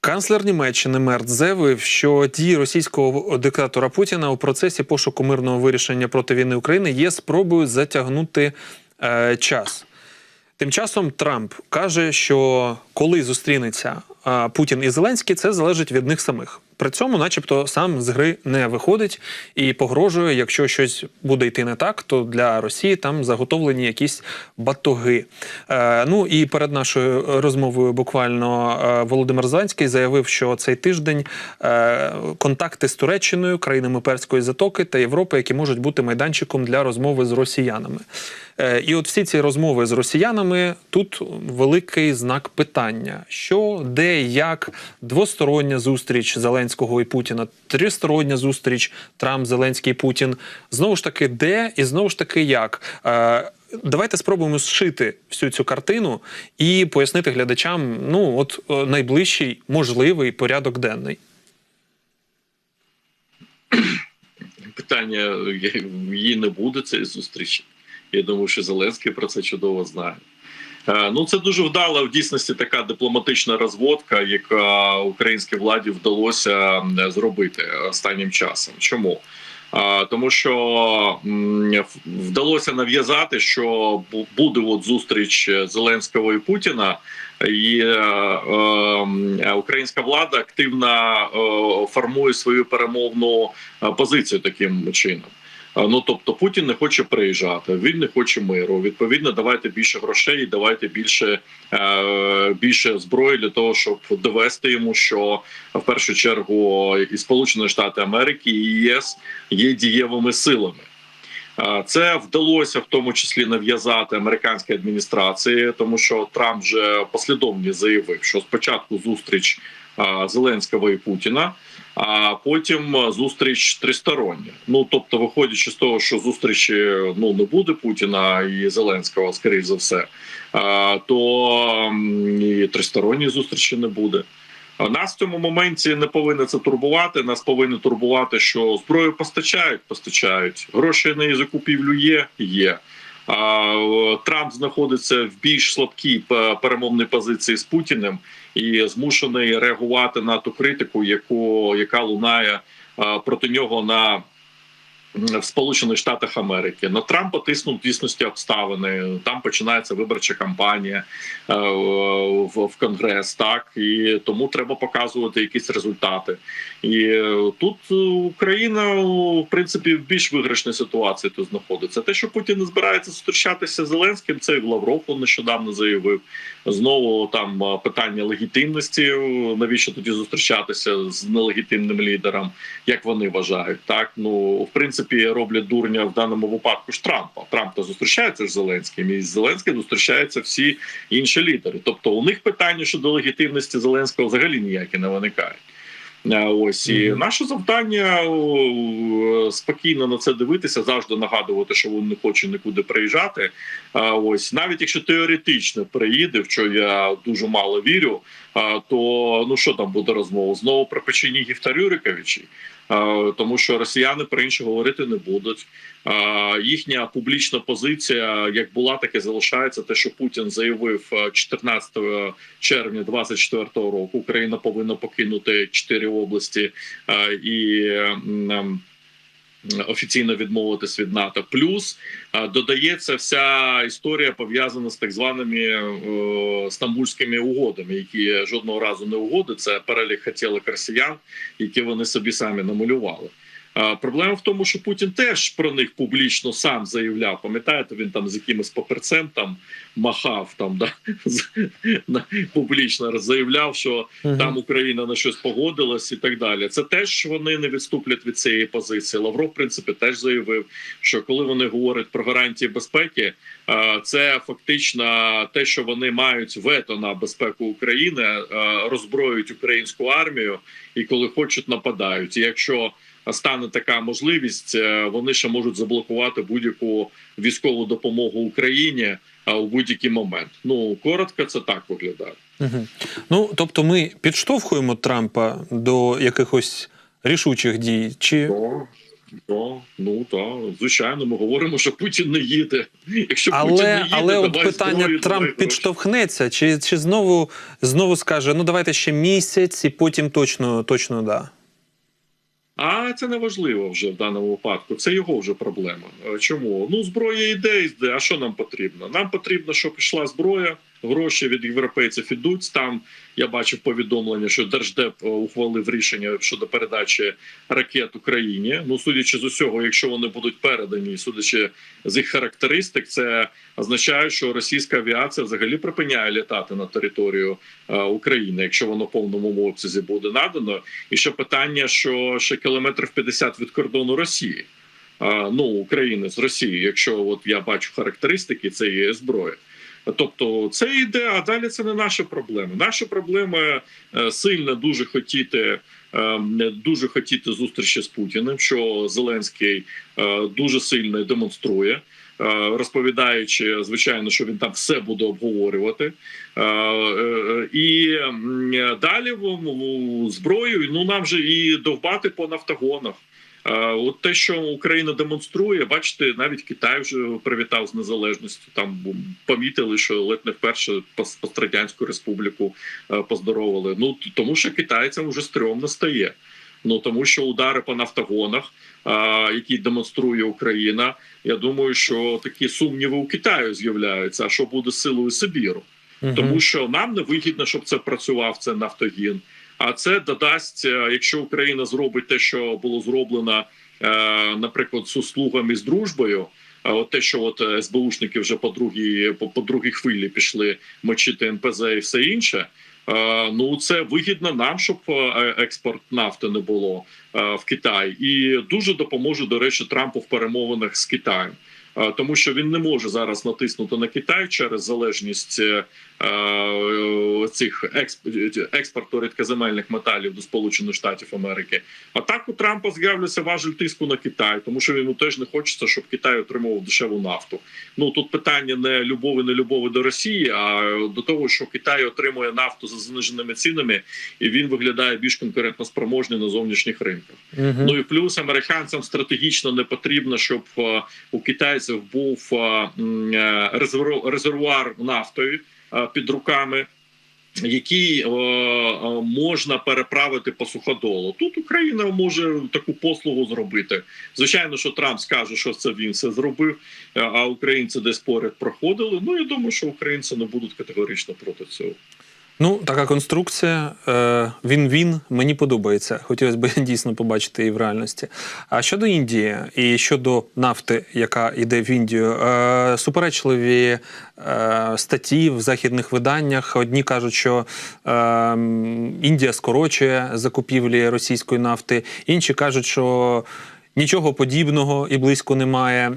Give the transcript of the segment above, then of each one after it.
Канцлер Німеччини Мерт заявив, що дії російського диктатора Путіна у процесі пошуку мирного вирішення проти війни України є спробою затягнути е, час. Тим часом Трамп каже, що коли зустрінеться е, Путін і Зеленський, це залежить від них самих. При цьому, начебто, сам з гри не виходить і погрожує, якщо щось буде йти не так, то для Росії там заготовлені якісь батоги. Е, ну і перед нашою розмовою буквально е, Володимир Зеленський заявив, що цей тиждень е, контакти з Туреччиною, країнами Перської затоки та Європи, які можуть бути майданчиком для розмови з росіянами. Е, І от всі ці розмови з росіянами тут великий знак питання: що, де, як, двостороння зустріч Зеленського і Путіна, тристороння зустріч Трамп, Зеленський, Путін. Знову ж таки, де і знову ж таки як. Е, Давайте спробуємо зшити всю цю картину і пояснити глядачам, ну от е, найближчий можливий порядок денний. питання є- її не буде цієї зустрічі. Я думаю, що Зеленський про це чудово знає. Е, Ну, це дуже вдала в дійсності така дипломатична розводка, яка українській владі вдалося зробити останнім часом. Чому? Тому що вдалося нав'язати, що буде от зустріч Зеленського і Путіна, і е, е, українська влада активно е, формує свою перемовну е, позицію таким чином. Е, Ну тобто Путін не хоче приїжджати, він не хоче миру. Відповідно, давайте більше грошей, давайте більше, е, більше зброї для того, щоб довести йому, що в першу чергу і Сполучені Штати Америки і ЄС є дієвими силами. Е, Це вдалося в тому числі нав'язати американській адміністрації, тому що Трамп вже послідовно заявив, що спочатку зустріч Зеленського і Путіна, а потім е, зустріч тристороння. Ну тобто, виходячи з того, що зустрічі ну не буде Путіна і Зеленського, скоріш за все, е, то і тристоронньої зустрічі не буде. Нас в цьому моменті не повинно це турбувати. Нас повинно турбувати, що зброю постачають, постачають. Гроші на її закупівлю є, є. Е, Трамп знаходиться в більш слабкій перемовній позиції з Путіним і змушений реагувати на ту критику, яку яка лунає е, проти нього на в Сполучених Штатах Америки на Трампа тиснуть в дійсності обставини. Там починається виборча кампанія е, в, в Конгрес. Так і тому треба показувати якісь результати. І е, тут Україна в принципі в більш виграшній ситуації тут знаходиться. Те, що Путін не збирається зустрічатися з Зеленським, це і Лавров нещодавно заявив. Знову там е, питання легітимності. Навіщо тоді зустрічатися з нелегітимним лідером, як вони вважають? Так ну в принципі роблять дурня в даному випадку ж Трампа. Трамп то зустрічається з Зеленським, і з Зеленським зустрічаються всі інші лідери. Тобто у них питання щодо легітимності Зеленського взагалі ніякі не виникають. Ось і наше завдання спокійно на це дивитися, завжди нагадувати, що він не хоче нікуди приїжджати. Ось навіть якщо теоретично приїде, в що я дуже мало вірю, то ну що там буде розмова? Знову про печенігів та Рюриковичі, тому що росіяни про інше говорити не будуть. Їхня публічна позиція, як була, так і залишається. Те, що Путін заявив е, 14 червня 24 року, Україна повинна покинути чотири області і. Офіційно відмовитись від НАТО, плюс е, додається вся історія пов'язана з так званими е, стамбульськими угодами, які жодного разу не угоди. Це перелік хотілок росіян, які вони собі самі намалювали. Проблема в тому, що Путін теж про них публічно сам заявляв. Пам'ятаєте, він там з якимось паперцем там махав там да публічно заявляв, що там Україна на щось погодилась і так далі. Це теж вони не відступлять від цієї позиції. Лавров, в принципі, теж заявив, що коли вони говорять про гарантії безпеки, це фактично те, що вони мають вето на безпеку України, роззброюють українську армію і коли хочуть нападають. І якщо стане така можливість, е, вони ще можуть заблокувати будь-яку військову допомогу Україні е, у будь-який момент. Ну коротко, це так виглядає. Угу. Ну тобто, ми підштовхуємо Трампа до якихось рішучих дій, чи Ну, То, ну так, звичайно, ми говоримо, що Путін не їде. Якщо Путін не Але, їде, але от питання зброю, Трамп гроші. підштовхнеться, чи, чи знову, знову скаже: ну давайте ще місяць, і потім точно, точно да. А це не важливо вже в даному випадку. Це його вже проблема. Е, Чому? Ну, зброя йде, йде. А що нам потрібно? Нам потрібно, щоб пішла зброя, гроші від європейців ідуть. Там я бачив повідомлення, що Держдеп е, ухвалив рішення щодо передачі ракет Україні. Ну, судячи з усього, якщо вони будуть передані, судячи з їх характеристик, це означає, що російська авіація взагалі припиняє літати на територію е, України, якщо воно в повному обсязі буде надано. І ще питання, що ще кілометрів 50 від кордону Росії. Ну України з Росією, якщо от я бачу характеристики цієї зброї. Тобто це йде, а далі це не наші проблеми. Наші проблеми е, сильно дуже хотіти, е, дуже хотіти зустрічі з Путіним, що Зеленський е, дуже сильно демонструє, розповідаючи, звичайно, що він там все буде обговорювати. І далі зброєю ну нам же і довбати по нафтогонах. Е, От те, що Україна демонструє, бачите, навіть Китай вже привітав з незалежністю. Там помітили, що ледь не вперше пострадянську республіку е, поздоровили. Ну тому, що китайцям вже стрьомно стає. Ну тому, що удари по нафтогонах, е, які демонструє Україна, я думаю, що такі сумніви у Китаю з'являються. А що буде з силою Сибіру? Мгм. тому що нам не вигідно, щоб це працював це нафтогін. А це додасть, е, якщо Україна зробить те, що було зроблено, е, наприклад, з услугами з дружбою. А от те, що от е, СБУшники вже по другій по, по другій хвилі пішли мочити НПЗ і все інше. Ну це вигідно нам, щоб експорт нафти не було в Китай, і дуже допоможе до речі Трампу в перемовинах з Китаєм. Тому що він не може зараз натиснути на Китай через залежність цих експ- експорту рідкоземельних металів до Сполучених Штатів Америки. А так у Трампа з'являється важель тиску на Китай, тому що йому теж не хочеться, щоб Китай отримував дешеву нафту. Ну тут питання не любові, не любові до Росії, а до того, що Китай отримує нафту за зниженими цінами, і він виглядає більш конкурентно спроможний на зовнішніх ринках. Мгм. Ну і плюс американцям стратегічно не потрібно, щоб е, у китайців був е, е, резервуар нафтою е, під руками. Який е, е, можна переправити по суходолу, тут Україна може таку послугу зробити. Звичайно, що Трамп скаже, що це він все зробив, е, а українці десь поряд проходили. Ну я думаю, що українці не будуть категорично проти цього. Ну, така конструкція. Е, він він мені подобається. Хотілося б дійсно побачити її в реальності. А щодо Індії і щодо нафти, яка йде в Індію, е, суперечливі е, статті в західних виданнях. Одні кажуть, що Індія скорочує закупівлі російської нафти, інші кажуть, що. Нічого подібного і близько немає.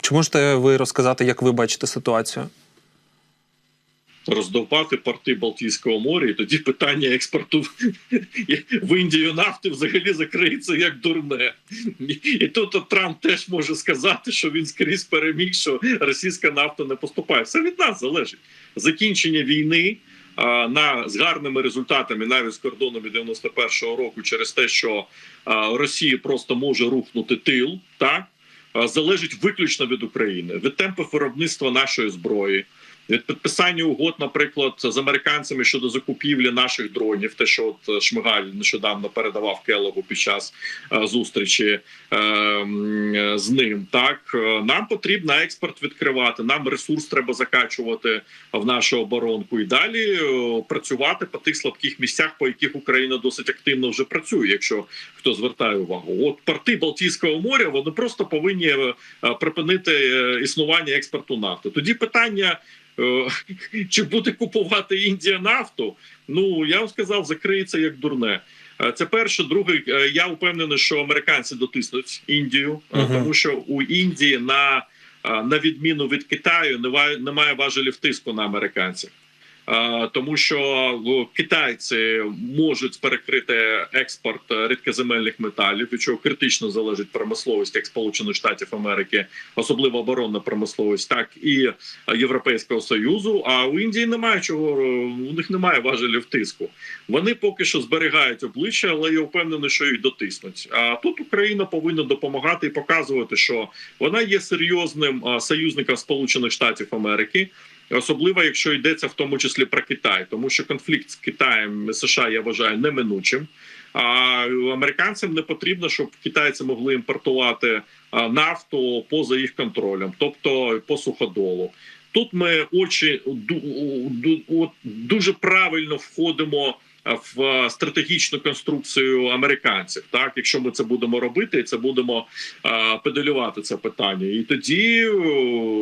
Чи можете ви розказати, як ви бачите ситуацію? Роздовбати порти Балтійського моря, і тоді питання експорту в Індію нафти взагалі закриється як дурне. І тут Трамп теж може сказати, що він скрізь переміг, що російська нафта не поступає. Все від нас залежить. Закінчення війни. На з гарними результатами навіть з кордонами 91-го року, через те, що Росія просто може рухнути тил, так залежить виключно від України, від темпів виробництва нашої зброї, від підписання угод, наприклад, з американцями щодо закупівлі наших дронів, те, що от Шмигаль нещодавно передавав Келогу під час е, зустрічі е, з ним. Так Е, нам потрібно експорт відкривати. Нам ресурс треба закачувати в нашу оборонку і далі е, працювати по тих слабких місцях, по яких Україна досить активно вже працює. Якщо хто звертає увагу, от порти Балтійського моря вони просто повинні е, припинити е, існування експорту нафти. Тоді питання. Е, Чи буде купувати Індія нафту? Ну я вам сказав, закриється як дурне. Е, Це перше. Друге, е, я впевнений, що американці дотиснуть Індію, Мгм. тому що у Індії на, на відміну від Китаю немає, немає важелів тиску на американців. Е, Тому що е, китайці можуть перекрити експорт рідкоземельних металів, від чого критично залежить промисловість як Сполучених Штатів Америки, особливо оборонна промисловість, так і Європейського союзу. А у Індії немає чого у них немає важелів тиску. Вони поки що зберігають обличчя, але я впевнений, що їх дотиснуть. А тут Україна повинна допомагати і показувати, що вона є серйозним союзником Сполучених Штатів Америки. Особливо, якщо йдеться в тому числі про Китай, тому що конфлікт з Китаєм США я вважаю неминучим. А американцям не потрібно, щоб китайці могли імпортувати нафту поза їх контролем, тобто по суходолу. Тут ми очі дуже правильно входимо в стратегічну конструкцію американців. Так, якщо ми це будемо робити, це будемо а, педалювати це питання, і тоді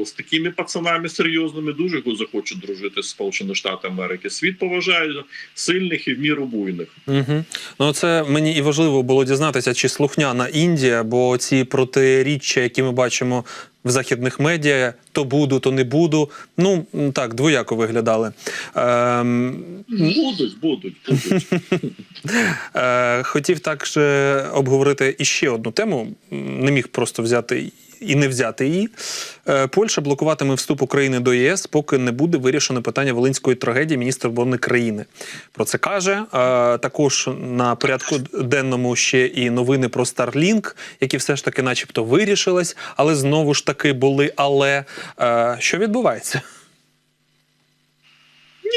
з такими пацанами серйозними дуже захочуть дружити з Сполученими Штатами Америки. Світ поважає сильних і в міру буйних. Угу. Ну це мені і важливо було дізнатися, чи слухняна Індія, бо ці протиріччя, які ми бачимо в західних медіа, то буду, то не буду. Ну так, двояко виглядали. Ем, Будуть, будуть, будуть. Е, хотів також обговорити іще одну тему. Не міг просто взяти і не взяти її. Е, Польща блокуватиме вступ України до ЄС, поки не буде вирішено питання волинської трагедії міністр оборони країни. Про це каже. Е, Також на порядку денному ще і новини про Starlink, які все ж таки, начебто, вирішились, але знову ж таки були. Але Е, що відбувається?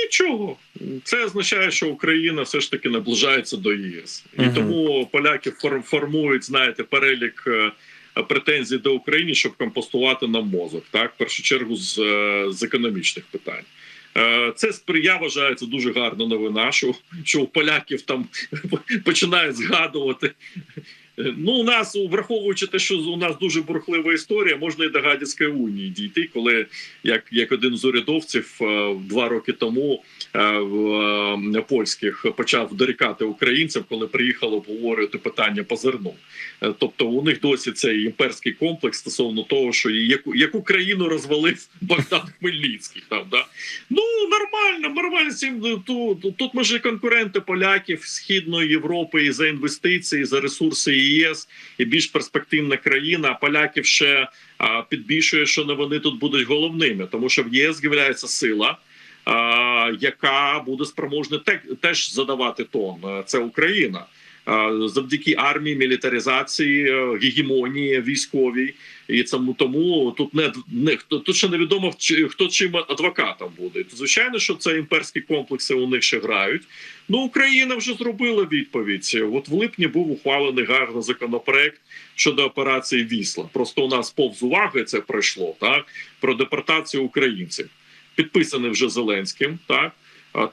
Нічого. Це означає, що Україна все ж таки наближається до ЄС, і Мгм. тому поляки фор- формують, знаєте, перелік претензій до України, щоб компостувати нам мозок. Так, в першу чергу з, е, з економічних питань. Е, Це сприя. я вважаю, це дуже гарна новина, що, що у поляків там починають згадувати. Ну, у нас, враховуючи те, що у нас дуже бурхлива історія, можна і до Гадяцької унії дійти, коли як, як один з урядовців е, два роки тому е, в е, польських почав дорікати українцям, коли приїхали обговорювати питання по зерну. Тобто у них досі цей імперський комплекс стосовно того, що яку, яку країну розвалив Богдан Хмельницький. Там, да? Ну нормально, нормально. ну, Тут, тут ми ж конкуренти поляків Східної Європи і за інвестиції, і за ресурси ЄС, і більш перспективна країна. А поляків ще підбільшує, що не вони тут будуть головними, тому що в єС з'являється сила. Яка буде спроможна те- теж задавати тон, це Україна завдяки армії, мілітаризації, е, гегемонії військовій, і цьому тому тут не, не хто тут ще невідомо хто чим адвокатом буде. Звичайно, що це імперські комплекси у них ще грають. Ну Україна вже зробила відповідь. От в липні був ухвалений гарний законопроект щодо операції Вісла. Просто у нас повз уваги це пройшло так про депортацію українців. Підписаний вже Зеленським, так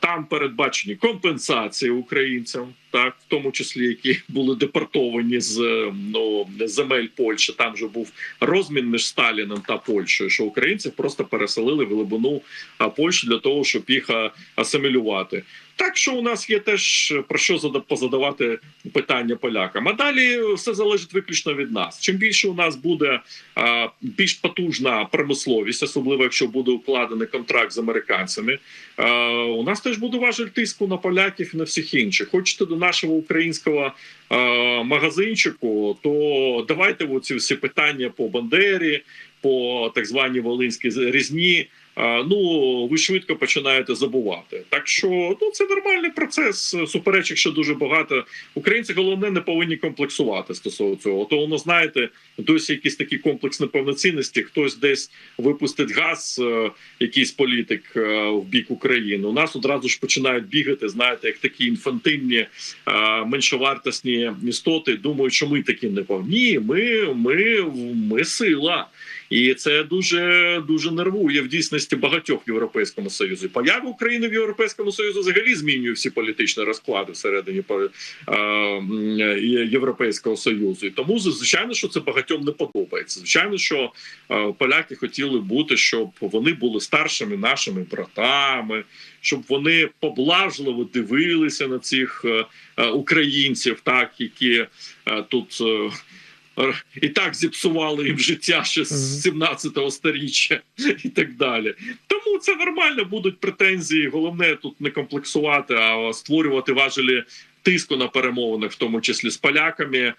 там передбачені компенсації українцям, так в тому числі які були депортовані з е, ну земель Польщі. Там же був розмін між Сталіном та Польщею, що українців просто переселили в глибину а, Польщі для того, щоб їх асимілювати. Так що у нас є теж про що позадавати питання полякам. А далі все залежить виключно від нас. Чим більше у нас буде а, більш потужна промисловість, особливо якщо буде укладений контракт з американцями, а, у нас теж буде важель тиску на поляків і на всіх інших. Хочете до нашого українського е, магазинчику, то давайте оці всі питання по Бандері, по так званій Волинській різні. Ну, ви швидко починаєте забувати. Так що ну це нормальний процес. Суперечок ще дуже багато. Українці головне не повинні комплексувати стосовно цього. То воно знаєте, досі якийсь такий комплекс неповноцінності. Хтось десь випустить газ, е, якийсь політик е, в бік України. У нас одразу ж починають бігати. Знаєте, як такі інфантильні е, меншовартісні істоти. Думають, що ми такі не повні. Ми, ми, ми сила. І це дуже дуже нервує в дійсності багатьох в європейському союзі. Поява України в європейському союзі взагалі змінює всі політичні розклади всередині е, європейського союзу. І тому звичайно, що це багатьом не подобається. Звичайно, що е, поляки хотіли бути, щоб вони були старшими нашими братами, щоб вони поблажливо дивилися на цих е, українців, так які тут. І так зіпсували їм життя ще з 17-го сторіччя і так далі. Тому це нормально, будуть претензії. Головне тут не комплексувати, а створювати важелі тиску на перемовинах, в тому числі з поляками, е,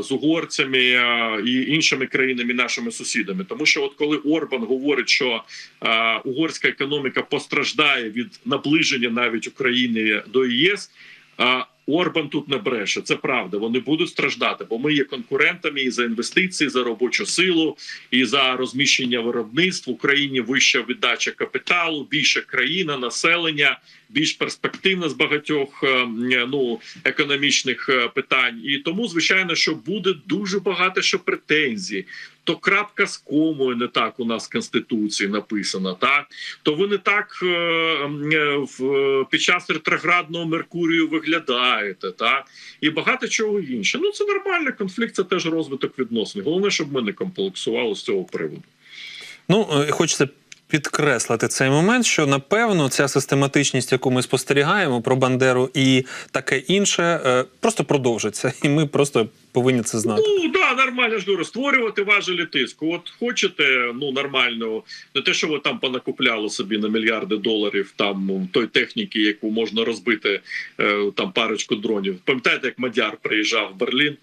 з угорцями е, і іншими країнами, нашими сусідами. Тому що, от коли Орбан говорить, що е, угорська економіка постраждає від наближення навіть України до ЄС. Орбан тут не бреше, це правда. Вони будуть страждати, бо ми є конкурентами і за інвестиції, за робочу силу, і за розміщення виробництв в Україні вища віддача капіталу, більша країна, населення, більш перспективна з багатьох е, ну економічних е, питань. І тому, звичайно, що буде дуже багато що претензій. То крапка з комою не так у нас в конституції написана, так то ви не так е, е, в під час ретроградного Меркурію виглядаєте, так і багато чого інше. Ну це нормально. Конфлікт це теж розвиток відносин. Головне, щоб ми не комплексували з цього приводу. Ну, е, хочеться підкреслити цей момент, що напевно ця систематичність, яку ми спостерігаємо про Бандеру і таке інше, е, просто продовжиться, і ми просто повинні це знати. Ну да, нормально ж говорю, створювати важелі тиску. От хочете, ну нормально, не те, що ви там понакупляли собі на мільярди доларів там ну, той техніки, яку можна розбити е, там парочку дронів. Пам'ятаєте, як Мадяр приїжджав в Берлін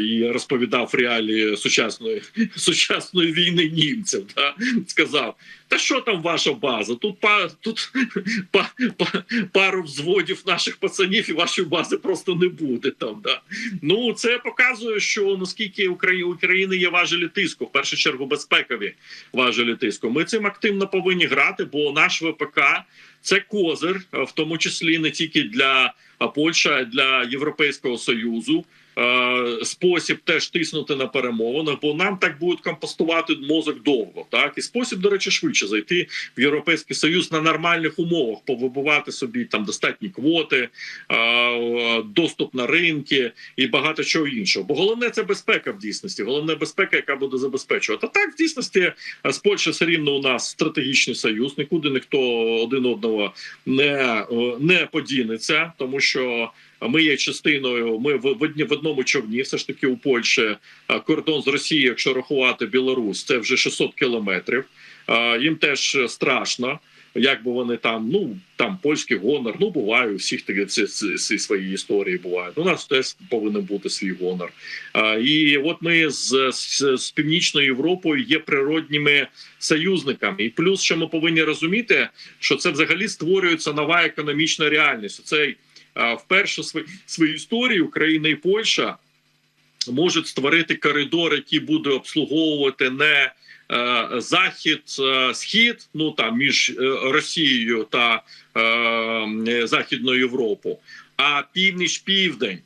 і розповідав реалії сучасної сучасної війни німців. Да? Сказав: та що там ваша база? Тут па тут па, па, пару взводів наших пацанів, і вашої бази просто не буде там. Да? Ну це показує, що наскільки Украї- України є важелі тиску, в першу чергу безпекові важелі тиску. Ми цим активно повинні грати, бо наш ВПК це козир, в тому числі не тільки для а, Польщі, а для Європейського союзу. Е, Спосіб теж тиснути на перемовинах, бо нам так будуть компостувати мозок довго. Так і спосіб, до речі, швидше зайти в європейський союз на нормальних умовах, повибивати собі там достатні квоти, е, доступ на ринки і багато чого іншого. Бо головне це безпека в дійсності. Головне безпека, яка буде забезпечувати. А так в дійсності е, з Польщею все рівно у нас стратегічний союз. Нікуди ніхто один одного не, не подінеться, тому що. Ми є частиною. Ми в, одні- в одному човні. Все ж таки у Польщі кордон з Росією, якщо рахувати Білорусь, це вже 600 кілометрів. Їм теж страшно. Як би вони там, ну там польський гонор, ну буває у всіх такі ці, ці, свої історії бувають. У нас теж повинен бути свій гонор. А, і от ми з, з, з північною Європою є природніми союзниками. І плюс, що ми повинні розуміти, що це взагалі створюється нова економічна реальність. Цей вперше свою історію Україна і Польща можуть створити коридор, який буде обслуговувати не е, захід, е, схід, ну там між е, Росією та Західною Європою, а північ-південь.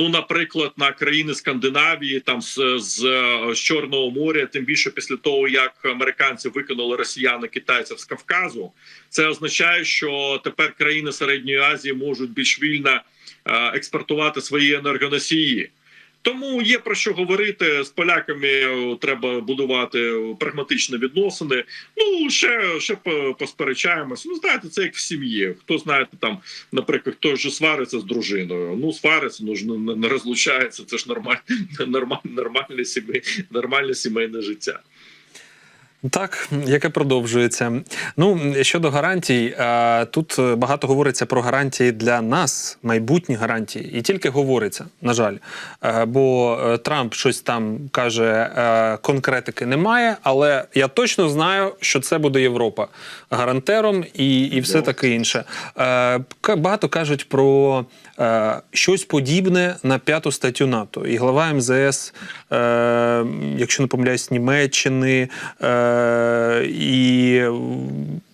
Ну, наприклад, на країни Скандинавії, там з, з, з Чорного моря, тим більше після того, як американці виконали росіяни китайців з Кавказу, це означає, що тепер країни Середньої Азії можуть більш вільно е, експортувати свої енергоносії. Тому є про що говорити з поляками. е, Треба будувати прагматичні відносини. Ну ще ще по- посперечаємось. Ну знаєте, це як в сім'ї. Хто знаєте, там, наприклад, хто ж свариться з дружиною. Ну свариться, ну ж не, розлучається. Це ж нормальне, нормаль, нормальне сімей, нормальне сімейне життя. Так, яке продовжується. Ну щодо гарантій, тут е, багато говориться про гарантії для нас, майбутні гарантії, і тільки говориться, на жаль. Е, Бо е, Трамп щось там каже, конкретики немає, але я точно знаю, що це буде Європа гарантером і, і все таке інше. Багато кажуть про щось подібне на п'яту статтю НАТО. І глава МЗС, якщо не помиляюсь, Німеччини і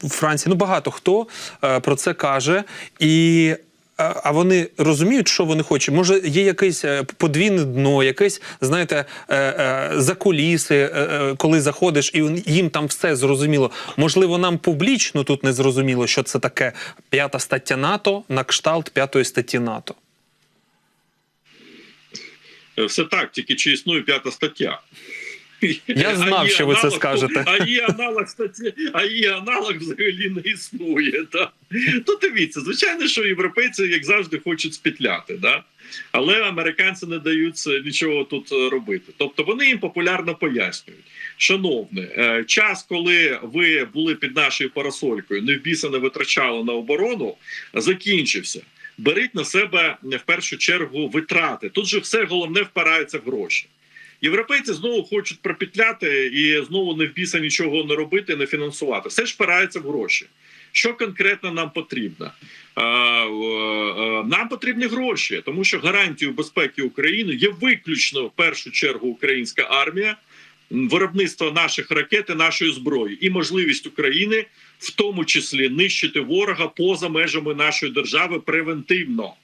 Франції, ну багато хто е, про це каже. І а а вони розуміють, що вони хочуть? Може, є якесь е, подвійне дно, якесь, знаєте, е, е, закуліси, е, е, коли заходиш, і їм там все зрозуміло. Можливо, нам публічно тут не зрозуміло, що це таке п'ята стаття НАТО на кшталт п'ятої статті НАТО. Е, Все так, тільки чи існує п'ята стаття. Я знав, що ви це скажете. А її аналог, статті, а її аналог взагалі не існує. Да? То дивіться, звичайно, що європейці, як завжди, хочуть спітляти. Да? Але американці не дають нічого тут е, робити. Тобто вони їм популярно пояснюють. Шановне, е, час, коли ви були під нашою парасолькою, не в біса не витрачали на оборону, закінчився. Беріть на себе в першу чергу витрати. Тут же все головне впирається в гроші. Європейці знову хочуть пропетляти і знову не в біса нічого не робити, не фінансувати. Все ж впирається в гроші. Що конкретно нам потрібно? Е, Нам потрібні гроші, тому що гарантією безпеки України є виключно в першу чергу українська армія, виробництво наших ракет і нашої зброї і можливість України, в тому числі нищити ворога поза межами нашої держави превентивно.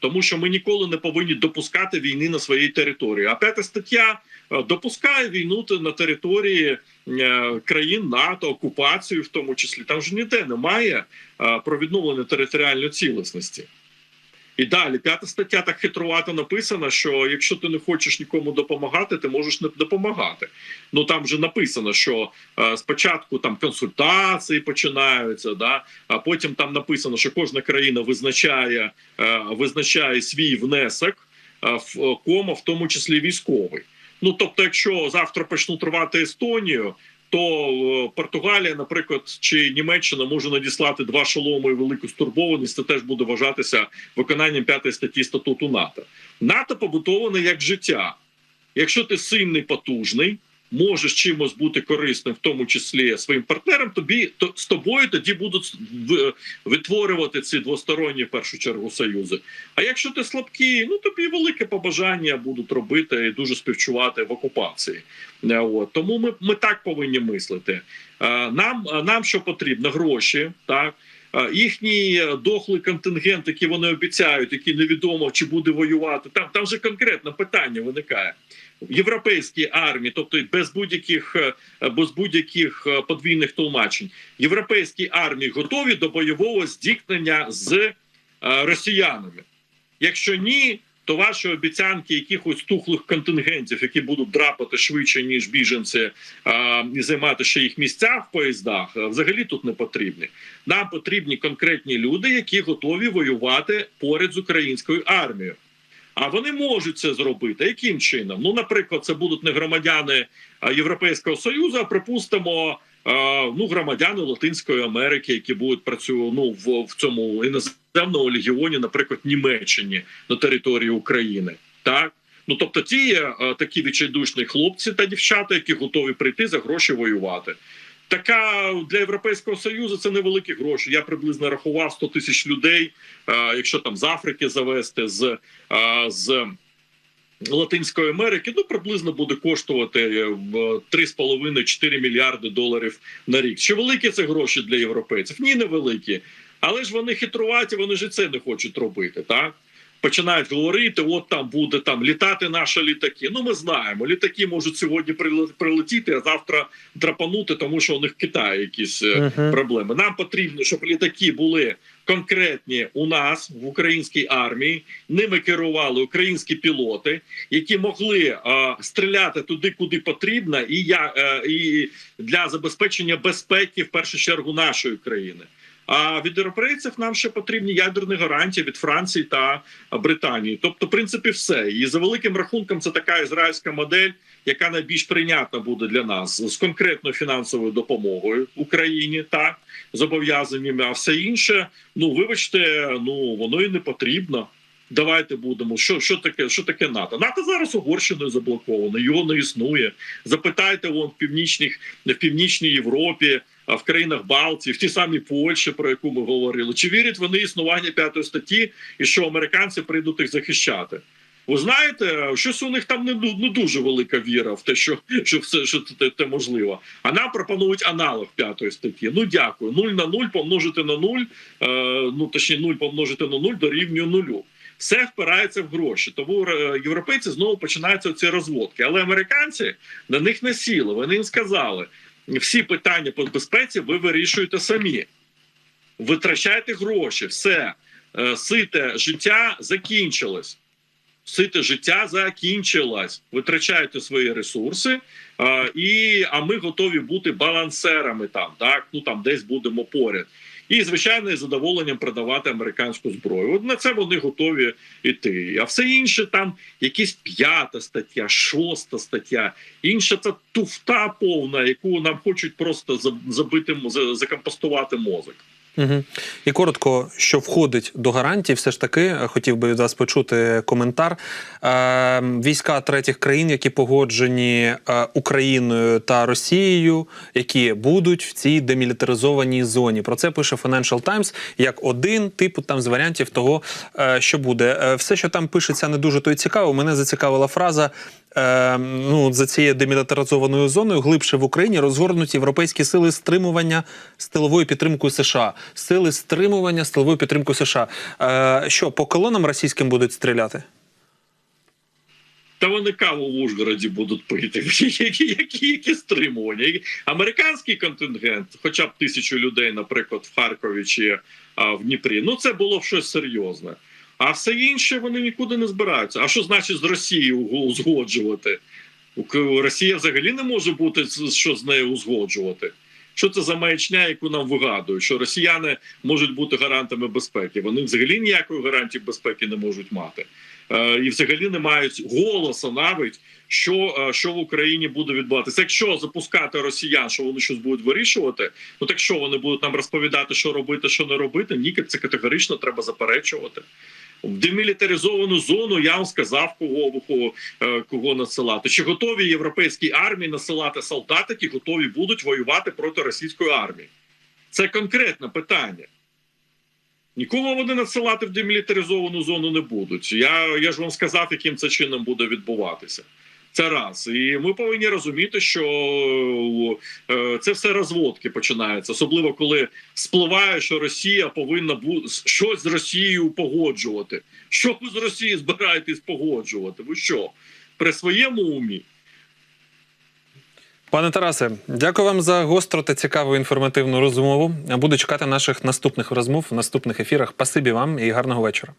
Тому що ми ніколи не повинні допускати війни на своїй території. А п'ята стаття е, допускає війну на території е, країн НАТО, окупацію, в тому числі. Там ж ніде немає е, про відновлення територіальної цілісності. І далі п'ята стаття так хитрувато написана, що якщо ти не хочеш нікому допомагати, ти можеш не допомагати. Ну там вже написано, що е, спочатку там консультації починаються, да а потім там написано, що кожна країна визначає, е, визначає свій внесок е, в кома, в тому числі військовий. Ну тобто, якщо завтра почнуть рвати Естонію, то е, Португалія, наприклад, чи Німеччина може надіслати два шоломи і велику стурбованість. Це теж буде вважатися виконанням п'ятої статті статуту НАТО. НАТО побутоване як життя. Якщо ти сильний, потужний, можеш чимось бути корисним, в тому числі своїм партнерам, тобі то з тобою тоді будуть витворювати ці двосторонні в першу чергу союзи. А якщо ти слабкий, ну тобі велике побажання будуть робити і дуже співчувати в окупації. Е, От тому ми, ми так повинні мислити. Е, Нам е, нам що потрібно? Гроші, так. Їхній дохлий контингент, який вони обіцяють, який невідомо чи буде воювати. Там там же конкретне питання виникає європейській армії, тобто без будь-яких е, без будь-яких е, подвійних тлумачень. Європейські армії готові до бойового зіткнення з е, росіянами. Якщо ні, то ваші обіцянки якихось тухлих контингентів, які будуть драпати швидше ніж біженці, і займати ще їх місця в поїздах, взагалі тут не потрібні. Нам потрібні конкретні люди, які готові воювати поряд з українською армією. А вони можуть це зробити. Яким чином? Ну, наприклад, це будуть не громадяни Європейського Союзу, а припустимо, ну громадяни Латинської Америки, які будуть працювати ну, в, в цьому іноземному легіоні, наприклад, Німеччині на території України. Так. Ну тобто, ті є такі відчайдушні хлопці та дівчата, які готові прийти за гроші воювати. Така для європейського союзу це невеликі гроші. Я приблизно рахував 100 тисяч людей. е, Якщо там з Африки завести, з, е, з Латинської Америки, ну приблизно буде коштувати 3,5-4 мільярди доларів на рік. Чи великі це гроші для європейців? Ні, не великі. Але ж вони хитруваті, вони ж це не хочуть робити, так? Починають говорити: от там буде там літати наші літаки. Ну, ми знаємо, літаки можуть сьогодні прилетіти, а завтра драпанути, тому що у них в Китаї якісь е, Мгм. проблеми. Нам потрібно, щоб літаки були конкретні у нас в українській армії. Ними керували українські пілоти, які могли е, стріляти туди, куди потрібно, і я е, і для забезпечення безпеки в першу чергу нашої країни. А від європейців нам ще потрібні ядерні гарантії від Франції та Британії. Тобто, в принципі, все. І за великим рахунком, це така ізраїльська модель, яка найбільш прийнятна буде для нас з конкретною фінансовою допомогою Україні, так зобов'язаннями. А все інше, ну вибачте, ну воно і не потрібно. Давайте будемо. Що що таке? Що таке НАТО? НАТО зараз Угорщиною заблоковано, його не існує. Запитайте вон в північних в північній Європі, в країнах Балтії, в ті самі Польщі, про яку ми говорили. Чи вірять вони існування п'ятої статті і що американці прийдуть їх захищати? Ви знаєте, щось у них там не, не дуже велика віра в те, що, що все що це, це можливо. А нам пропонують аналог п'ятої статті. Ну дякую. 0 на 0 помножити на 0, е, ну точніше 0 помножити на 0 дорівнює нулю. Все впирається в гроші. Тому е, європейці знову починаються ці розводки. Але американці на них не сіли. Вони їм сказали: всі питання по безпеці ви вирішуєте самі. Витрачайте гроші, все Е, сите життя закінчилось. Сите життя закінчилось. Витрачайте свої ресурси, а, і, а ми готові бути балансерами там, так? Ну там десь будемо поряд. І, звичайно, із задоволенням продавати американську зброю. От на це вони готові йти. А все інше там якісь п'ята стаття, шоста стаття, інша це туфта повна, яку нам хочуть просто за- забити закомпостувати мозок. Угу. І коротко, що входить до гарантій, все ж таки, е, хотів би від вас почути коментар. Е, війська третіх країн, які погоджені е, Україною та Росією, які будуть в цій демілітаризованій зоні. Про це пише Financial Times як один типу там з варіантів того, е, що буде. Все, що там пишеться, не дуже то й цікаво. Мене зацікавила фраза. Е, ну, за цією демілітаризованою зоною глибше в Україні розгорнуті європейські сили стримування з тиловою підтримкою США. Сили стримування з тиловою підтримкою США. Е, що по колонам російським будуть стріляти? Та вони каву в Ужгороді будуть пити. Які, які, які стримування? Американський контингент, хоча б тисячу людей, наприклад, в Харкові чи а, в Дніпрі. Ну це було б щось серйозне. А все інше вони нікуди не збираються. А що значить з Росією узгоджувати? Росія взагалі не може бути що з нею узгоджувати. Що це за маячня, яку нам вигадують? Що росіяни можуть бути гарантами безпеки? Вони взагалі ніякої гарантії безпеки не можуть мати. Е, і взагалі не мають голосу навіть що, е, що в Україні буде відбуватися. Якщо запускати росіян, що вони щось будуть вирішувати, ну так що вони будуть нам розповідати, що робити, що не робити? Ні, це категорично треба заперечувати. В демілітаризовану зону я вам сказав, кого кого, е, насилати. Чи готові європейські армії насилати солдат, які готові будуть воювати проти російської армії? Це конкретне питання. Нікого вони надсилати в демілітаризовану зону не будуть. Я, я ж вам сказав, яким це чином буде відбуватися. Це раз. І ми повинні розуміти, що е, це все розводки починаються, особливо коли спливає, що Росія повинна бу- щось з Росією погоджувати. Що ви з Росією збираєтесь погоджувати? Ви що? При своєму умі? Пане Тарасе, дякую вам за гостру та цікаву інформативну розмову. Буду чекати наших наступних розмов в наступних ефірах. Пасибі вам і гарного вечора.